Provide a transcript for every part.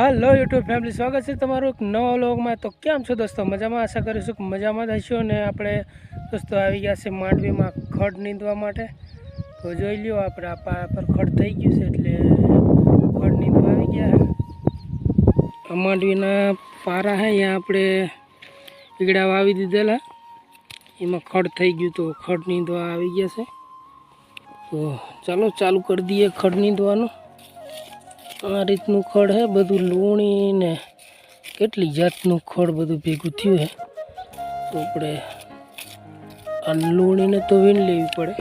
હાલો YouTube family સ્વાગત છે તમારું એક નવા વ્લોગમાં. તો કેમ છો દોસ્તો? મજામાં? આશા કરીશું કે મજામાં જ હશો અને આપણે દોસ્તો આવી ગયા છે માંડવીમાં ખડ નીંદવા માટે. તો જોઈ લ્યો આપણે, આ પર ખડ થઈ ગયું છે એટલે ખડ નીંદવા આવી ગયા. માંડવીના પારા હે, અહીંયા આપણે ઈગડા વાવી દીધેલા. એમાં ખડ થઈ ગયું તો ખડ નીંદવા આવી ગયા છે. તો ચાલો, ચાલુ કરી દઈએ ખડ નીંદવાનું. આ રીતનું ખડ હે, બધું લૂણી ને કેટલી જાતનું ખડ બધું ભેગું થયું હે. તો આપણે આ લૂણીને તો વીણ લેવી પડે.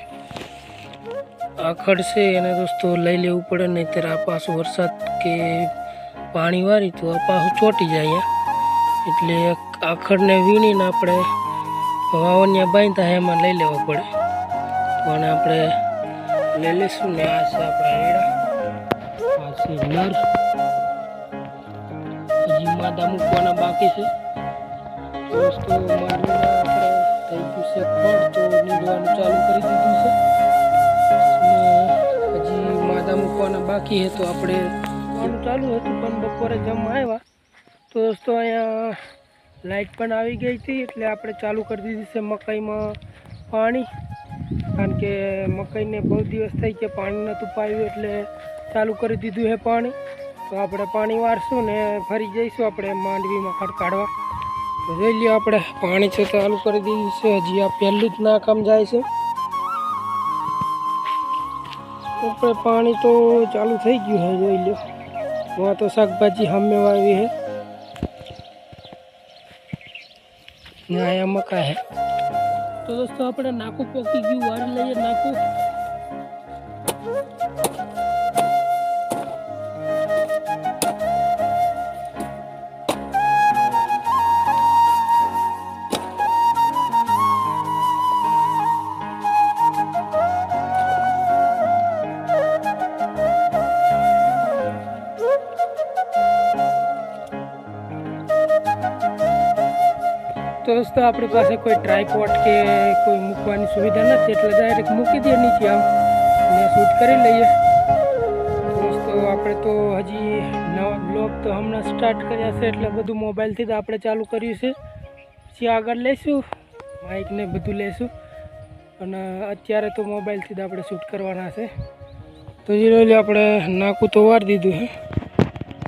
આ ખડ છે, એને દોસ્તો લઈ લેવું પડે નહીં ત્યારે આ પાછું વરસાદ કે પાણી વારી તો આ પાછું ચોટી જાય એટલે આ ખડને વીણીને આપણે વાવનિયા બાંધતા એમાં લઈ લેવા પડે. પણ આપણે લઈ લઈશું ને આ છે આપણા એડા આ છે નર હજી માદા મૂકવાના બાકી છે. દોસ્તો માંડવીના આપણે થઈ ગયું છે ખડ તો નીંદવાનું ચાલુ કરી દીધું છે. હજી માદા મૂકવાના બાકી છે, તો આપણે ચાલુ હતું, પણ બપોરે જમવા આવ્યા. તો દોસ્તો, અહીંયા લાઇટ પણ આવી ગઈ હતી, એટલે આપણે ચાલુ કરી દીધી છે મકાઈમાં પાણી. કારણ કે મકાઈને બહુ દિવસ થઈ કે પાણી નહોતું પાયું, એટલે ચાલુ કરી દીધું છે પાણી. તો આપણે પાણી વારશું ને ફરી જઈશું આપણે માંડવીમાં ખડ કાઢવા. તો જોઈ લ્યો આપણે, પાણી છે ચાલુ કરી દીધું છે. હજી આ પહેલું જ ના કામ જાય છે. આપણે પાણી તો ચાલુ થઈ ગયું છે, જોઈ લ્યો. એમાં તો શાકભાજી સામે વાવી છે. ને અહીંયા મકા છે. તો દોસ્તો, આપણે નાકું પોકી ગયું. વાળી લઈએ નાકું. દોસ્તો, આપણી પાસે કોઈ ટ્રાયપોટ કે કોઈ મૂકવાની સુવિધા નથી, એટલે ડાયરેક્ટ મૂકી દઈએ નીચે આમ. ને શૂટ કરી લઈએ. દોસ્તો, આપણે તો હજી નવા બ્લોગ તો હમણાં સ્ટાર્ટ કર્યા છે, એટલે બધું મોબાઈલથી જ આપણે ચાલુ કર્યું છે. પછી આગળ લઈશું માઇક ને બધું લઈશું. અને અત્યારે તો મોબાઈલથી જ આપણે શૂટ કરવાના છે. તો જે આપણે નાકું તો વાર દીધું છે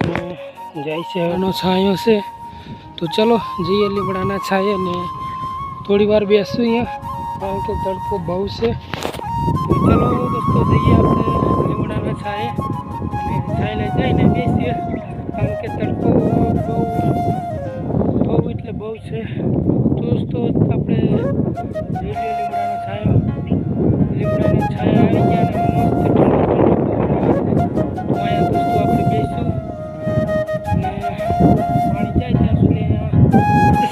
તો જાય છે, એનો છાંયો છે. તો ચલો, જઈએ લીમડાના છાંયે ને થોડી વાર બેસું અહીંયા, કારણ કે તડકો બહુ છે. તો ચલો દોસ્તો જઈએ આપણે લીમડાના છાંયે. અને છાંયે જઈને બેસીએ, કારણ કે તડકો બહુ બહુ એટલે બહુ છે. દોસ્તો, આપણે જઈએ લીમડાના છાંયો. લીમડાની છાંયા આવી ગયા ને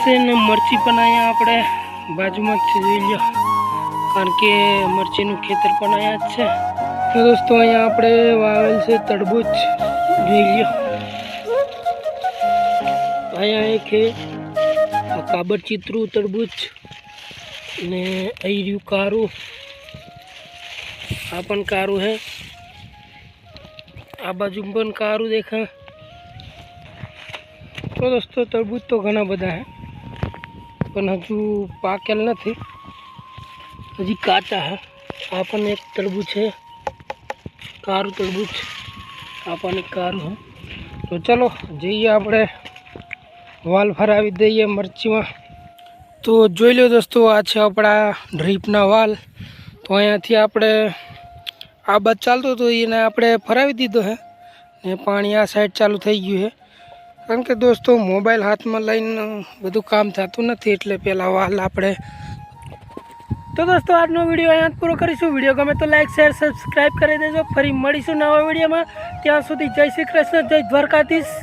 છે મરચી પણ અહીંયા આપણે. બાજુમાં જ જોઈ લો કારણ કે મરચીનું ખેતર પણ અહીંયા જ છે. તો દોસ્તો, અહીંયા આપણે વાવેલ છે તડબૂચ જોઈ લો અહીંયા એક કાબર ચિત્રું તરબૂચ ને અહીં રહ્યું કારું. આ પણ કારું હે આ બાજુ પણ કારું દેખા તો દોસ્તો, તરબૂચ તો ઘણા બધા છે. પણ હજુ પાકેલ નથી. હજી કાચા હે. આ પણ એક તરબૂચ છે. કારું તરબૂચ આ પણ એક કારું હે. તો ચલો, જઈએ આપણે. વાલ ફરાવી દઈએ મરચીમાં. તો જોઈ લો દોસ્તો, આ છે આપણા ડ્રીપના વાલ. તો અહીંયાથી આપણે આ બાદ ચાલતો હતો, એને આપણે ફરાવી દીધો હે. ને પાણી આ સાઈડ ચાલુ થઈ ગયું છે કારણ કે દોસ્તો, મોબાઈલ હાથમાં લઈને બધું કામ થતું નથી એટલે પહેલાં વાલ આપણે તો દોસ્તો, આજનો વીડિયો અહીંયા પૂરો કરીશું. વીડિયો ગમે તો લાઈક શેર સબસ્ક્રાઈબ કરી દેજો. ફરી મળીશું નવા વિડીયોમાં. ત્યાં સુધી જય શ્રી કૃષ્ણ, જય દ્વારકાધીશ.